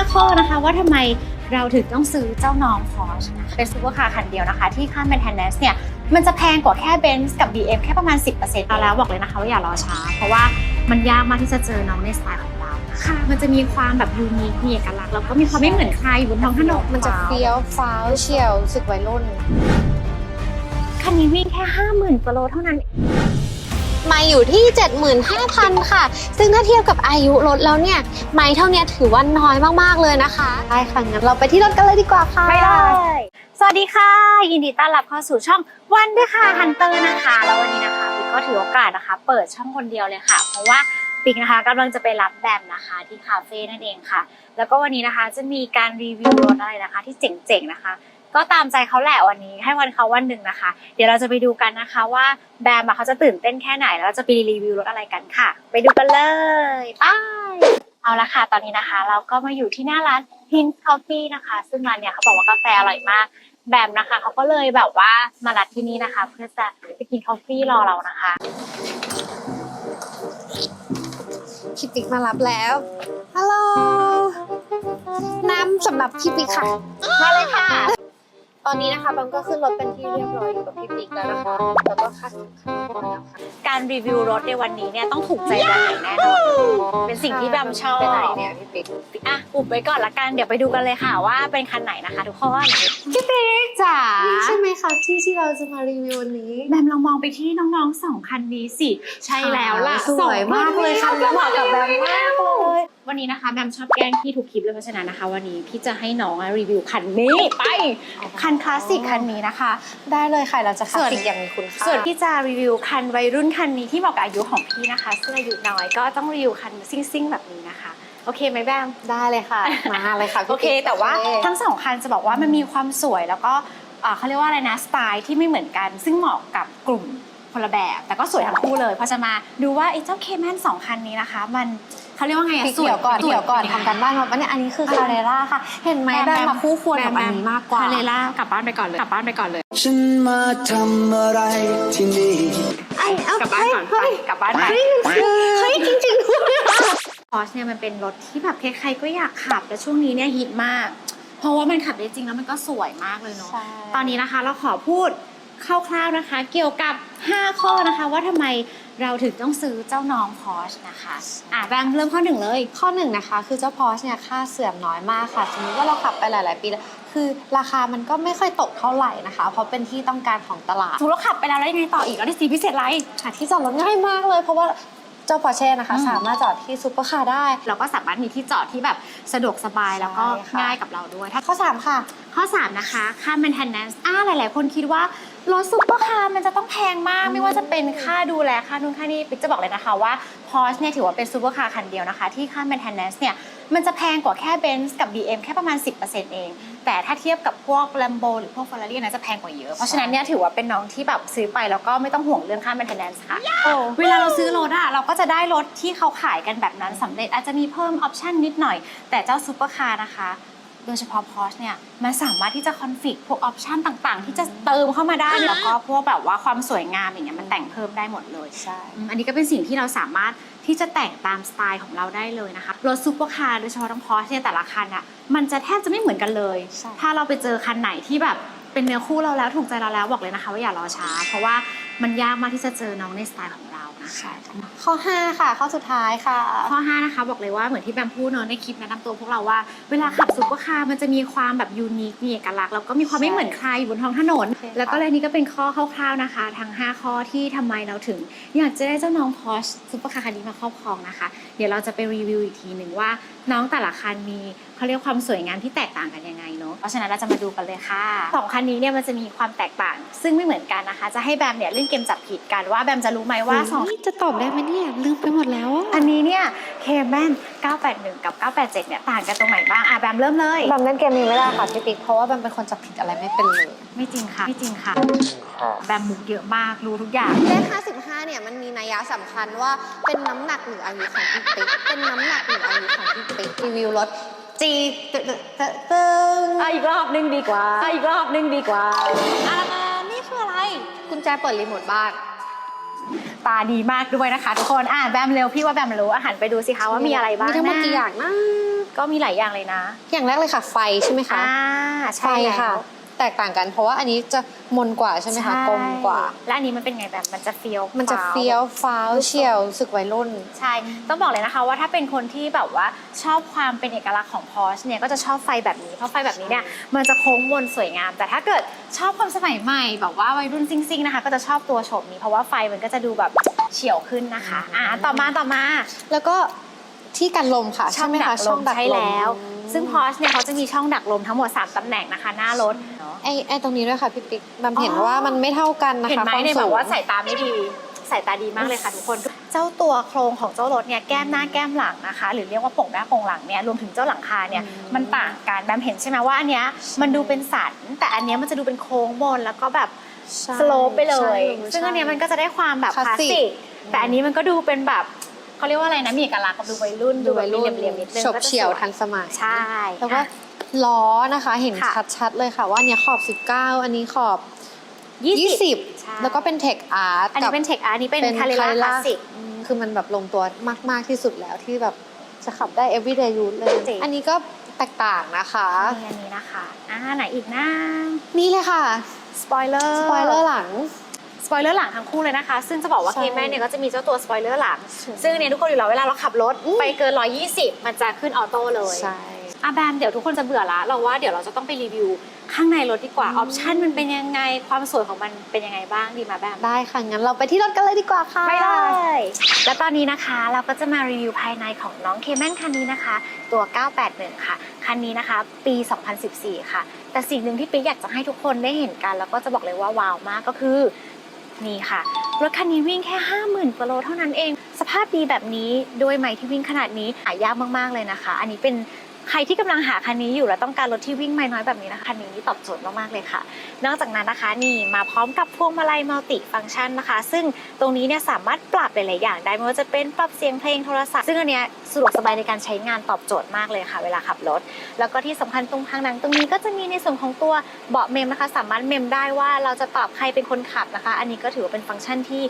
5 ข้อนะคะ ว่าทำไมเราถึงต้องซื้อเจ้าน้อง Porsche นะคะเป็นซูเปอร์คาร์คันเดียวนะคะ ที่ค่า maintenance เนี่ย มันจะแพงกว่าแค่ Benz กับ BM แค่ประมาณ 10%เอาแล้วบอกเลยนะคะว่าอย่ารอช้า เพราะว่ามันยากมากที่จะเจอน้องในสไตล์ของเราค่ะ มันจะมีความแบบยูนิคมีเอกลักษณ์แล้วก็มีความไม่เหมือนใครอยู่บนท้องถนนมันจะเฟี้ยวฟ้าวเฉียวรู้สึกวัยรุ่นคันนี้วิ่งแค่ 50,000กิโลเท่านั้น มาอยู่ที่ 75,000 ค่ะ ซึ่งถ้าเทียบกับอายุรถแล้วเนี่ย ไม้เท่านี้ถือว่าน้อยมากๆเลยนะคะได้ค่ะงั้นเราไปที่รถกันเลยดีกว่าค่ะไปเลยสวัสดีค่ะ ยินดีต้อนรับเข้าสู่ช่องวันด้วยค่ะฮันเตอร์นะคะ แล้ววันนี้นะคะปิ๊กก็ถือโอกาสนะคะ เปิดช่องคนเดียวเลยค่ะ เพราะว่าปิ๊กนะคะกำลังจะไปรับแบมนะคะที่คาเฟ่นั่นเองค่ะ แล้วก็วันนี้นะคะจะมีการรีวิวรถอะไรนะคะ ที่เจ๋งๆนะคะ ก็ตามใจเขาแหละวันนี้ ให้วันเขาวันหนึ่งนะคะ เดี๋ยวเราจะไปดูกันนะคะว่าแบมอะเขาจะตื่นเต้นแค่ไหนแล้วเราจะไปรีวิวรถอะไรกันค่ะ ไปดูกันเลยไปเอาละค่ะ ตอนนี้นะคะ เราก็มาอยู่ที่หน้าร้าน Pink Coffee นะคะ ซึ่งร้านเนี่ยเขาบอกว่ากาแฟอร่อยมาก แบมนะคะเขาก็เลยแบบว่ามานัดที่นี่นะคะ เพื่อจะไปกินกาแฟรอเรานะคะพี่ปิ๊กมารับแล้ว ฮัลโหล น้ำสำหรับพี่ปิ๊กค่ะ มาเลยค่ะ ตอนนี้นะคะบัมก็ขึ้นรถเป็นที่เรียบร้อยอยู่กับพี่ปิ๊กแล้วนะคะ แล้วก็ค่าสินค้าหมดแล้วค่ะการรีวิวรถในวันนี้เนี่ยต้องถูกใจแบมอย่างแน่นอนเป็นสิ่งที่แบมชอบไปไหนเนี่ยพี่ปิ๊กอะอุบไว้ก่อนละกันเดี๋ยวไปดูกันเลยค่ะว่าเป็นคันไหนนะคะ ทุกคนพี่ปิ๊กจ๋านี่ใช่ไหมคะที่ที่เราจะมารีวิววันนี้แบมลองมองไปที่น้องๆสองคันนี้สิ ใช่แล้วล่ะสวยมากเลยค่ะสองเหมาะกับแบมมากเลย วันนี้นะคะแบมชอบแกล้งพี่ทุกคลิปเลยเพราะฉะนั้นนะคะ วันนี้พี่จะให้น้องอะรีวิวคันนี้ไป คันคลาสสิกคันนี้นะคะ ได้เลยค่ะเราจะคลาส่สวนสิกอย่างมีคุณค่าส่วนที่จะรีวิวคันวัยรุ่นคันนี้ที่เหมาะกับอายุของพี่นะคะซึ่งอายุน้อยก็ต้องรีวิวคันซิ่งๆแบบนี้นะคะโอเคไหมแบมได้เลยค่ะ มาเลยค่ะพี่โอเคปิ๊กแต่ว่าโอเคทั้งสองคันจะบอกว่ามันมีความสวยแล้วก็เอ่อเขาเรียกว่าอะไรนะสไตล์ที่ไม่เหมือนกัน ซึ่งเหมาะกับกลุ่ม คนละแบบ แต่ก็สวยทั้งคู่เลยเพราะจะมาดูว่าไอ้เจ้าเคแมนสองคันนี้นะคะ มันเขาเรียกว่าไงอะพี่เกี่ยวก่อนสเกี่ยวก่อนป็ไงทำกันบ้านมาปะเนี่ยอันนี้คือคาเรล่าค่ะ เห็นไหมได้มาคู่ควรกับอันนี้มากกว่า คาเรล่ากลับบ้านไปก่อนเลยกลับบ้านไปก่อนเลย ฉันมาทำอะไรที่นี่ ไอ้เอากลับบ้านก่อนไปเฮ้ยกลับบ้านไป เฮ้ยจริงๆด้วยพอชเนี่ยมันเป็นรถที่แบบใครๆก็อยากขับแต่ช่วงนี้เนี่ยฮิตมาก เพราะว่ามันขับได้จริงแล้วมันก็สวยมากเลยเนาะตอนนี้นะคะเราขอพูด คร่าวๆนะคะ เกี่ยวกับ 5 ข้อนะคะ ว่าทำไมเราถึงต้องซื้อเจ้าน้อง Porsche นะคะอะแบงค์เริ่มข้อหนึ่งเลย ข้อหนึ่งนะคะ คือเจ้าพอชเนี่ยค่าเสื่อมน้อยมากค่ะ สมมติว่าเราขับไปหลาย ๆ ปีแล้วคือราคามันก็ไม่ค่อยตกเท่าไหร่นะคะ เพราะเป็นที่ต้องการของตลาดสมมติเราขับไปแล้วแล้วยังไงต่ออีกเราได้สีพิเศษอะไรหาที่จอดรถง่ายมากเลย เพราะว่าเจ้าพอเช่นะคะอืมสามารถจอดที่ซูเปอร์คาร์ได้ เราก็สามารถมีที่จอดที่แบบสะดวกสบายแล้วก็ใช่ค่ะง่ายกับเราด้วยถ้าข้อ3ค่ะข้อ 3 นะคะ ค่า maintenance อ่าหลาย ๆ คนคิดว่ารถซุปเปอร์คาร์มันจะต้องแพงมากอืมไม่ว่าจะเป็นค่าดูแลค่านู่นค่านี่ปิ๊กจะบอกเลยนะคะว่า Porsche เนี่ยถือว่าเป็นซุปเปอร์คาร์คันเดียวนะคะ ที่ค่า maintenance เนี่ยมันจะแพงกว่าแค่ Benz กับ BM แค่ประมาณ 10%เอง แต่ถ้าเทียบกับพวก Lambo หรือพวก Ferrari นะจะแพงกว่าเยอะ เพราะฉะนั้นเนี่ยถือว่าเป็นน้องที่แบบซื้อไปแล้วก็ไม่ต้องห่วงเรื่องค่า maintenance ค่ะโอ้เวลาเราซื้อรถอะเราก็จะได้รถที่เขาขายกันแบบนั้นสำเร็จอาจจะมีเพิ่มออปชันนิดหน่อย แต่เจ้าซูเปอร์คาร์นะคะโดยเฉพาะ Porsche เนี่ยมันสามารถที่จะคอนฟิกพวกออปชันต่างๆ ที่จะเติมเข้ามาได้ แล้วก็พวกแบบว่าความสวยงามอย่างเงี้ยมันแต่งเพิ่มได้หมดเลยใช่อืมอันนี้ก็เป็นสิ่งที่เราสามารถที่จะแต่งตามสไตล์ของเราได้เลยนะคะรถซูเปอร์คาร์โดยเฉพาะทั้ง Porsche เนี่ยแต่ละคันอะมันจะแทบจะไม่เหมือนกันเลยใช่ถ้าเราไปเจอคันไหนที่แบบเป็นเนื้อคู่เราแล้วถูกใจเราแล้วบอกเลยนะคะ ว่าอย่ารอช้า เพราะว่ามันยากมากที่จะเจอน้องในสไตล์ของ เรานะคะข้อ 5 ค่ะ ข้อสุดท้ายค่ะ ข้อ 5 นะคะ บอกเลยว่าเหมือนที่แบมพูดเนอะในคลิปแนะนำตัวพวกเราว่าเวลาขับซุปเปอร์คาร์มันจะมีความแบบยูนิคมีเอกลักษณ์แล้วก็มีความไม่เหมือนใครอยู่บนท้องถนนโอเคค่ะ แล้วก็เลยนี่ก็เป็นข้อคร่าวๆนะคะ ทั้ง 5 ข้อที่ทำไมเราถึง อยากจะได้เจ้าน้องพอชซุปเปอร์คาร์คันนี้มาครอบครองนะคะ เดี๋ยวเราจะไปรีวิวอีกทีหนึ่งว่าน้องแต่ละคันมี เขาเรียกความสวยงามที่แตกต่างกันยังไงเนาะเพราะฉะนั้นเราจะมาดูกันเลยค่ะสองคันนี้เนี่ยมันจะมีความแตกต่าง ซึ่งไม่เหมือนกันนะคะ จะให้แบมเนี่ยเล่นเกมจับผิดกันว่าแบมจะรู้ไหมว่าสองจะตอบได้ไหมเนี่ยลืมไปหมดแล้ว อันนี้เนี่ยเคแมน981 กับ 987 เนี่ยต่างกันตรงไหนบ้างอะแบมเริ่มเลยบัมเล่นเกมนี้ไม่ได้ค่ะพี่ปิ๊กเพราะว่าบัมเป็นคนจับผิดอะไรไม่เป็นเลยไม่จริงค่ะไม่จริงค่ะแบมมุกเยอะมากรู้ทุกอย่างเลข55เนี่ยมันมีนัยยะสำคัญว่าเป็นน้ำหนักหรืออายุของพี่ปิ๊กเป็นน้ำหนักหรืออายุของพี่ปิ๊กรีวิวรถ จีตึ๊ดตึ๊ดตึ๊ดตึ๊ดอะอีกรอบนึงดีกว่าอะอีกรอบนึงดีกว่า อะนี่คืออะไร กุญแจเปิดรีโมทบ้าน ตาดีมากด้วยนะคะทุกคนอะแบมเร็วพี่ว่าแบมรู้อาหารไปดูสิคะว่ามีอะไรบ้างมีทั้งหมดนะกี่อย่างนะก็มีหลายอย่างเลยนะ อย่างแรกเลยค่ะ ไฟใช่ไหมคะ อ่าไฟใช่แล้วค่ะ แตกต่างกัน เพราะว่าอันนี้จะมนกว่าใช่ไหมคะกลมกว่า และอันนี้มันเป็นไงแบบมันจะเฟี้ยวมันจะฟ้าเฟี้ยวฟ้าวเฉียวรู้สึกวัยรุ่น ใช่ ต้องบอกเลยนะคะว่าถ้าเป็นคนที่แบบว่าชอบความเป็นเอกลักษณ์ของพอชเนี่ยก็จะชอบไฟแบบนี้ เพราะไฟแบบนี้เนี่ยมันจะโค้งมนสวยงาม แต่ถ้าเกิดชอบความสมัยใหม่แบบว่าวัยรุ่นซิ่งๆนะคะก็จะชอบตัวโฉมนี้เพราะว่าไฟมันก็จะดูแบบเฉียวขึ้นนะคะอ่าต่อมาต่อมาแล้วก็ที่กันลมค่ะช่องใไหมดัคะกลมใช่แล้ว ซึ่งพอชเนี่ยเขาจะมีช่องดักลมทั้งหมด 3ตำแหน่งนะคะ หน้ารถเนาะ ไอ้ไอ้ตรงนี้ด้วยค่ะพี่ปิ๊กบำเห็นอ๋อว่ามันไม่เท่ากันนะคะเห็นไหมความเนี่ยสูแบบง ว่าสายตาไม่ดีสายตาดีมากเลยค่ะทุกคน เจ้าตัวโครงของเจ้ารถเนี่ยแก้มหน้าแก้มหลังนะคะ หรือเรียกว่าโป่งหน้าโป่งหลังเนี่ยรวมถึงเจ้าหลังคาเนี่ยอืม มันต่างกันแบมเห็นใช่ไหมว่าอันเนี้ยมันดูเป็นสันแต่อันเนี้ยมันจะดูเป็นโค้งบนแล้วก็แบบใช่สโลปไปเลยใช่ซึ่งอันเนี้ยมันก็จะได้ความแบบคคลาลาสสสิกสิกแต่อันนี้มันก็ดูเป็นแบบเขาเรียกว่าอะไรนะมีเอกลักษณ์กับดูวัยรุ่นดูวัยรุ่นแบบมีเหลี่ยมๆนิดนึงฉบก็จะเฉียวสทันสมัยใช่แล้วก็อะ ล้อนะคะ เห็นค่ะชัดๆเลยค่ะว่าเนี่ยขอบ 19 อันนี้ขอบยี่สิบ20 ใช่แล้วก็เป็นเทคอาร์ตอันนี้เป็นเทคอาร์อันนี้เป็นคาเรล่าคลาสสิก คือมันแบบลงตัวมากๆที่สุดแล้วที่แบบจะขับได้ everyday use เลย จริง อันนี้ก็แตกต่างนะคะมีอันนี้นะคะอ่าไหนอีกนะนี่เลยค่ะ สปอยเลอร์สปอยเลอร์หลัง สปอยเลอร์หลังทั้งคู่เลยนะคะ ซึ่งจะบอกว่าใช่เคแมนเนี่ยก็จะมีเจ้าตัวสปอยเลอร์หลัง ซึ่งเนี่ยทุกคนอยู่แล้วเวลาเราขับรถไปเกิน 120 มันจะขึ้นออโต้เลย ใช่ อะแบมเดี๋ยวทุกคนจะเบื่อละ เราว่าเดี๋ยวเราจะต้องไปรีวิว ข้างในรถดีกว่าออปชั่นมันเป็นยังไงความสวยของมันเป็นยังไงบ้างดีมาแบมได้ค่ะ งั้นเราไปที่รถกันเลยดีกว่าค่ะไปเลย และตอนนี้นะคะเราก็จะมารีวิวภายในของน้องเคแมนคันนี้นะคะ ตัว 981 ค่ะ คันนี้นะคะ ปี 2014 ค่ะ แต่สิ่งหนึ่งที่ปิ๊กอยากจะให้ทุกคนได้เห็นกัน แล้วก็จะบอกเลยว่าว้าวมากก็คือนี่ค่ะรถคันนี้วิ่งแค่ 50,000กิโลเท่านั้นเอง สภาพดีแบบนี้ด้วยไหมที่วิ่งขนาดนี้หายากมากๆเลยนะคะ อันนี้เป็น ใครที่กำลังหาคันนี้อยู่และต้องการรถที่วิ่งไม่น้อยแบบนี้นะคะคันนี้ตอบโจทย์มากๆเลยค่ะ นอกจากนั้นนะคะนี่มาพร้อมกับพวงมาลัยมัลติฟังก์ชันนะคะ ซึ่งตรงนี้เนี่ยสามารถปรับหลายๆอย่างได้ไม่ว่าจะเป็นปรับเสียงเพลงโทรศัพท์ซึ่งอันเนี้ยสะดวกสบายในการใช้งานตอบโจทย์มากเลยค่ะ เวลาขับรถ แล้วก็ที่สำคัญตรงทางหนังตรงนี้ก็จะมีในส่วนของตัวเบาะเมมนะคะ สามารถเมมได้ว่าเราจะตอบใครเป็นคนขับนะคะ อันนี้ก็ถือว่าเป็นฟังก์ชันที่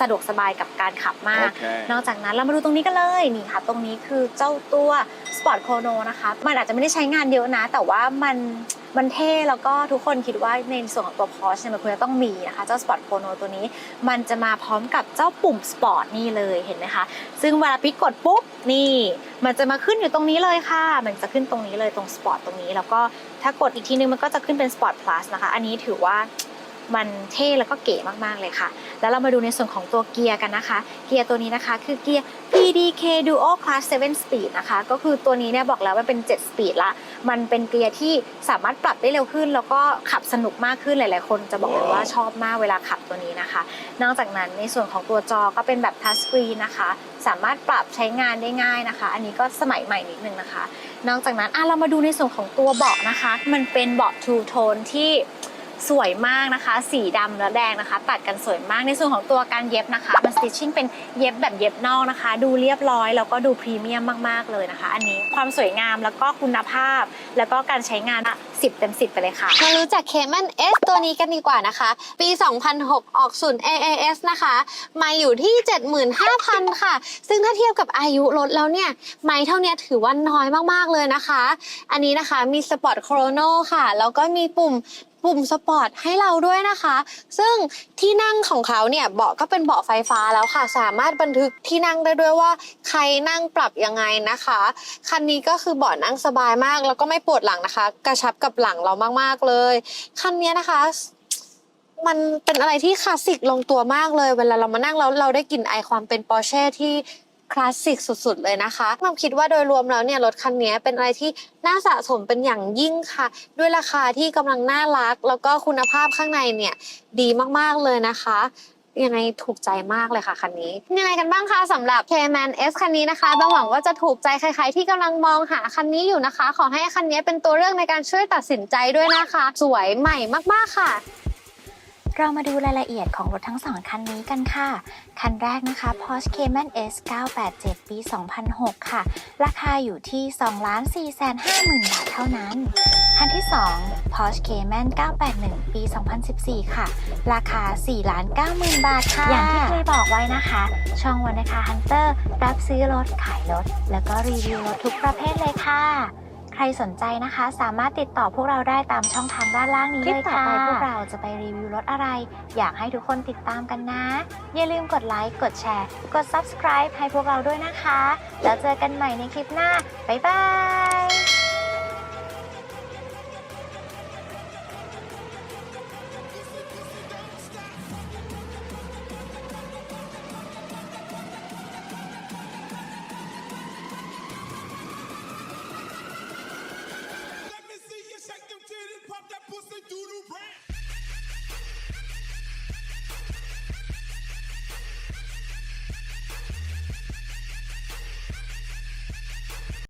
สะดวกสบายกับการขับมากนอกจากนั้นเรามาดูตรงนี้กันเลยนี่ค่ะ ตรงนี้คือเจ้าตัว Sport Chrono นะคะมันอาจจะไม่ได้ใช้งานเยอะนะ แต่ว่ามันมันเท่แล้วก็ทุกคนคิดว่าในส่วนของตัว Porsche เนี่ยมันควรจะต้องมีนะคะ เจ้า Sport Chrono ตัวนี้ มันจะมาพร้อมกับเจ้าปุ่ม Sport นี่เลยเห็นไหมคะ ซึ่งเวลาปิ๊กดปุ๊บนี่มันจะมาขึ้นอยู่ตรงนี้เลยค่ะ มันจะขึ้นตรงนี้เลยตรง Sport ตตรงนี้ แล้วก็ถ้ากดอีกทีนึงมันก็จะขึ้นเป็น Sport Plus นะคะ อันนี้ถือว่า มันเท่แล้วก็เก๋มากๆเลยค่ะ แล้วเรามาดูในส่วนของตัวเกียร์กันนะคะ เกียร์ตัวนี้นะคะคือเกียร์ PDK Duo Class 7 Speed นะคะ ก็คือตัวนี้เนี่ยบอกแล้วว่าเป็น 7 Speed ละ มันเป็นเกียร์ที่สามารถปรับได้เร็วขึ้น แล้วก็ขับสนุกมากขึ้นหลาย ๆ คนจะบอกเลยว่าชอบมากเวลาขับตัวนี้นะคะ นอกจากนั้นในส่วนของตัวจอก็เป็นแบบ Touch Screen นะคะ สามารถปรับใช้งานได้ง่ายนะคะ อันนี้ก็สมัยใหม่นิดนึงนะคะ นอกจากนั้นอะเรามาดูในส่วนของตัวเบาะนะคะ มันเป็นเบาะ Two Tone ที่ สวยมากนะคะ สีดำและแดงนะคะ ตัดกันสวยมากในส่วนของตัวการเย็บนะคะมันสติชชิ่งเป็นเย็บแบบเย็บนอกนะคะ ดูเรียบร้อยแล้วก็ดูพรีเมียมมากๆเลยนะคะ อันนี้ความสวยงามแล้วก็คุณภาพ แล้วก็การใช้งานอะ10เต็ม10 ไปเลยค่ะมารู้จัก Cayman S ตัวนี้กันดีกว่านะคะ ปี 2006 ออกศูนย์ AAS นะคะ มาอยู่ที่ 75,000 ค่ะ ซึ่งถ้าเทียบกับอายุรถแล้วเนี่ย ไมล์เท่านี้ถือว่าน้อยมากๆเลยนะคะ อันนี้นะคะมี Sport Chrono ค่ะ แล้วก็มีปุ่ม ปุ่มสปอร์ตให้เราด้วยนะคะ ซึ่งที่นั่งของเขาเนี่ยเบาะก็เป็นเบาะไฟฟ้าแล้วค่ะ สามารถบันทึกที่นั่งได้ด้วยว่า ใครนั่งปรับยังไงนะคะ คันนี้ก็คือเบาะนั่งสบายมาก แล้วก็ไม่ปวดหลังนะคะ กระชับกับหลังเรามากๆเลย คันนี้นะคะมันเป็นอะไรที่คลาสสิกลงตัวมากเลย เวลาเรามานั่งแล้วเราได้กลิ่นไอความเป็นปอร์เช่ที่ คลาสสิกสุดๆเลยนะคะผมคิดว่าโดยรวมแล้วเนี่ยรถคันนี้เป็นอะไรที่น่าสะสมเป็นอย่างยิ่งค่ะ ด้วยราคาที่กำลังน่ารัก แล้วก็คุณภาพข้างในเนี่ยดีมากๆเลยนะคะยังไงถูกใจมากเลยค่ะคันนี้ ยังไงกันบ้างคะสำหรับ Cayman S คันนี้นะคะบางหวังว่าจะถูกใจใคร ๆ ที่กำลังมองหาคันนี้อยู่นะคะ ขอให้คันนี้เป็นตัวเลือกในการช่วยตัดสินใจด้วยนะคะ สวยใหม่มากๆค่ะ เรามาดูรายละเอียดของรถทั้งสองคันนี้กันค่ะ คันแรกนะคะ Porsche Cayman S 987 ปี 2006 ค่ะ ราคาอยู่ที่ 2,450,000 บาทเท่านั้น คันที่ 2 Porsche Cayman 981 ปี 2014 ค่ะ ราคา 4,90,000 บาทค่ะ อย่างที่เคยบอกไว้นะคะ ช่องวันนะคะฮันเตอร์รับซื้อรถขายรถ แล้วก็รีวิวรถทุกประเภทเลยค่ะ ใครสนใจนะคะ สามารถติดต่อพวกเราได้ตามช่องทางด้านล่างนี้เลยค่ะคลิปต่อไปพวกเราจะไปรีวิวรถอะไร อยากให้ทุกคนติดตามกันนะ อย่าลืมกดไลค์ กดแชร์ กด subscribe ให้พวกเราด้วยนะคะ แล้วเจอกันใหม่ในคลิปหน้า บ๊ายบาย